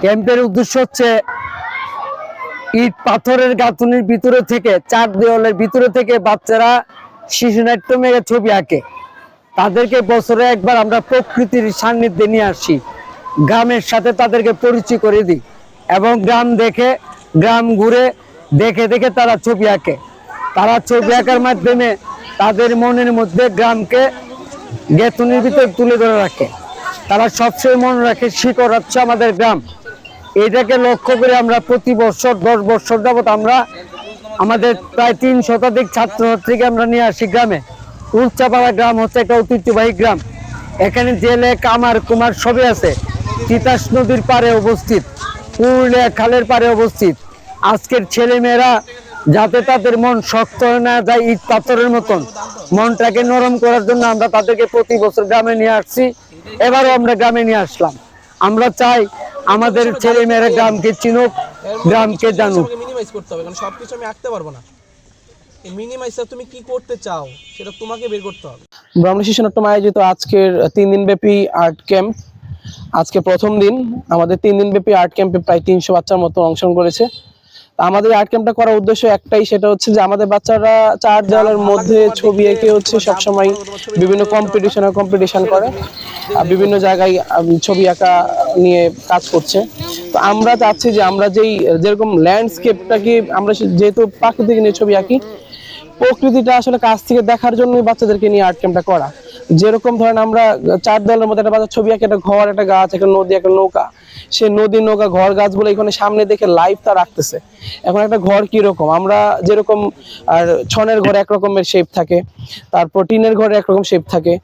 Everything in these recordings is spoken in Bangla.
ক্যাম্পের উদ্দেশ্য হচ্ছে ইট পাথরের গাঁথুনির ভিতরে থেকে চার দেওয়ালের ভিতরে থেকে বাচ্চারা শিশু নাট্য মেঘে ছবি আঁকে। তাদেরকে বছরে একবার আমরা প্রকৃতির সান্নিধ্যে নিয়ে আসি। গ্রামের সাথে তাদেরকে পরিচয় করে দিই এবং গ্রাম দেখে, গ্রাম ঘুরে দেখে দেখে তারা ছবি আঁকে। তারা ছবি আঁকার মাধ্যমে তাদের মনের মধ্যে গ্রামকে গেতনির ভিতরে তুলে ধরে রাখে। তারা সবসময় মনে রাখে, শিকড় হচ্ছে আমাদের গ্রাম। এটাকে লক্ষ্য করে আমরা প্রতি বছর দশ বছর যাবত আমরা আমাদের প্রায় তিন শতাধিক ছাত্র ছাত্রছাত্রীকে আমরা নিয়ে আসি গ্রামে। উচ্চাপাড়া গ্রাম হচ্ছে একটা ঐতিহ্যবাহী গ্রাম। এখানে জেলে কামার কুমার সবই আছে। তিতাস নদীর পারে অবস্থিত। পুরুলিয়া খালের পারে অবস্থিত। আজকের ছেলে মেয়েরা যাতে তাদের মন শক্ত হয়ে না যায়, ইট পাথরের মতন, মনটাকে নরম করার জন্য আমরা তাদেরকে প্রতি বছর গ্রামে নিয়ে আসছি। এবারও আমরা গ্রামে নিয়ে আসলাম। আমরা চাই আমাদের ছেলে মেয়েরা গ্রামকে চিনুক, গ্রামকে জানুক। মিনিমাইজ করতে হবে, কারণ সবকিছু আমি আঁকতে পারব না। তুমি কি করতে চাও, সেটা তোমাকে বের করতে হবে। আয়োজিত আজকের তিন আর্ট ক্যাম্প। আজকে প্রথম দিন, আমাদের তিন আর্ট ক্যাম্পে প্রায় তিনশো বাচ্চার মতো অংশগ্রহণ করেছে। আমাদের আর্ট ক্যাম্পটা করার উদ্দেশ্য একটাই, সেটা হচ্ছে যে আমাদের বাচ্চারা চার দেওয়ালের মধ্যে ছবি এঁকে হচ্ছে সবসময় বিভিন্ন কম্পিটিশনে কম্পিটিশন করে বিভিন্ন জায়গায় ছবি আঁকা নিয়ে কাজ করছে। আমরা চাচ্ছি যে আমরা যেই যেরকম ল্যান্ডস্কেপটাকে আমরা যেহেতু প্রাকৃতিক নিয়ে ছবি আঁকি প্রকৃতিটা আসলে কাছ থেকে দেখার জন্যই বাচ্চাদেরকে নিয়ে আর্ট ক্যাম্পটা করা। যেরকম ধরেন আমরা চার দেওয়ালের মধ্যে একটা বাচ্চার ছবি আঁকে, একটা ঘর, একটা গাছ, একটা নদী, একটা নৌকা। সে নদী, নৌকা, ঘর, গাছগুলো এখানে সামনে দেখে লাইভ তা রাখতেছে। এখন একটা ঘর কি রকম আমরা যেরকম আর ছনের ঘরে এক রকমের শেপ থাকে, তারপর টিনের ঘরে একরকম শেপ থাকে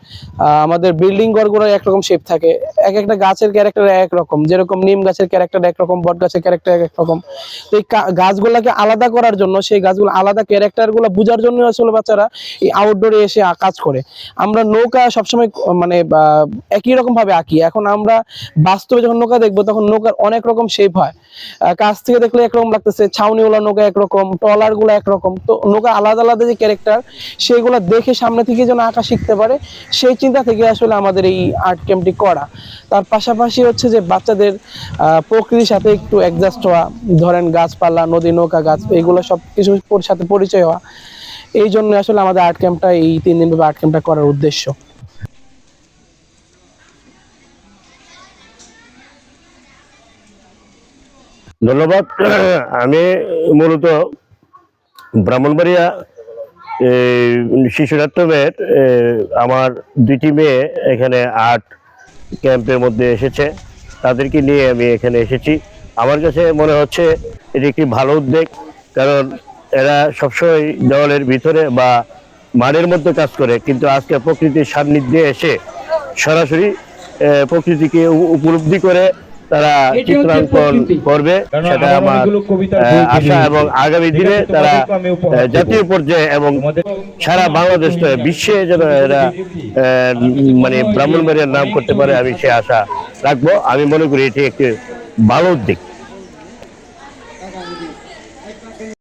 আমাদের বিল্ডিং ঘরগুলো একরকম শেপ থাকে। এক একটা গাছের ক্যারেক্টার একরকম, যেরকম নিম গাছের ক্যারেক্টার একরকম, বট গাছের ক্যারেক্টার এক রকম তো এই গাছগুলোকে আলাদা করার জন্য সেই গাছগুলো আলাদা ক্যারেক্টারগুলো বোঝার জন্য আসলে বাচ্চারা এই আউটডোরে এসে কাজ করে। আমরা নৌকা সবসময় মানে একই রকম ভাবে আঁকি। এখন আমরা বাস্তবে যখন নৌকা দেখব, তখন নৌকার অনেক রকম শেপ হয়। কাছ থেকে দেখলে একরকম লাগতেছে, ছাউনিওয়ালা নৌকা একরকম ট্রলারগুলো একরকম। তো নৌকা আলাদা আলাদা যে ক্যারেক্টার সেগুলো দেখে সামনে থেকে যেন আঁকা শিখতে পারে, সেই চিন্তা থেকে আসলে আমাদের এই আর্ট ক্যাম্পটি করা। তার পাশাপাশি হচ্ছে যে বাচ্চাদের প্রকৃতির সাথে একটু অ্যাডজাস্ট হওয়া। ধরেন গাছপালা, নদী, নৌকা, গাছ, এগুলো সব কিছুর সাথে পরিচয় হওয়া। এই জন্য আসলে আমাদের আর্ট ক্যাম্পটা এই তিন দিন আর্ট ক্যাম্পটা করার উদ্দেশ্য। ধন্যবাদ। আমি মূলত ব্রাহ্মণবাড়িয়া এই, শিশু নাট্যমের আমার দুইটি মেয়ে এখানে আর্ট ক্যাম্পের মধ্যে এসেছে। তাদেরকে নিয়ে আমি এখানে এসেছি। আমার কাছে মনে হচ্ছে এটি একটি ভালো উদ্যোগ কারণ এরা সবসময় দেওয়ালের ভিতরে বা মাঠের মধ্যে কাজ করে কিন্তু আজকে প্রকৃতির সান্নিধ্যে এসে সরাসরি প্রকৃতিকে উপলব্ধি করে তারা চিত্রাঙ্কন করবে। সেটা আমার আশা এবং আগামী দিনে তারা। জাতীয় পর্যায়ে এবং সারা বাংলাদেশ বিশ্বে যেন এরা আহ, মানে ব্রাহ্মণবাড়িয়ার নাম করতে পারে আমি সে আশা রাখব। আমি মনে করি এটি একটি ভালো উদ্যোগ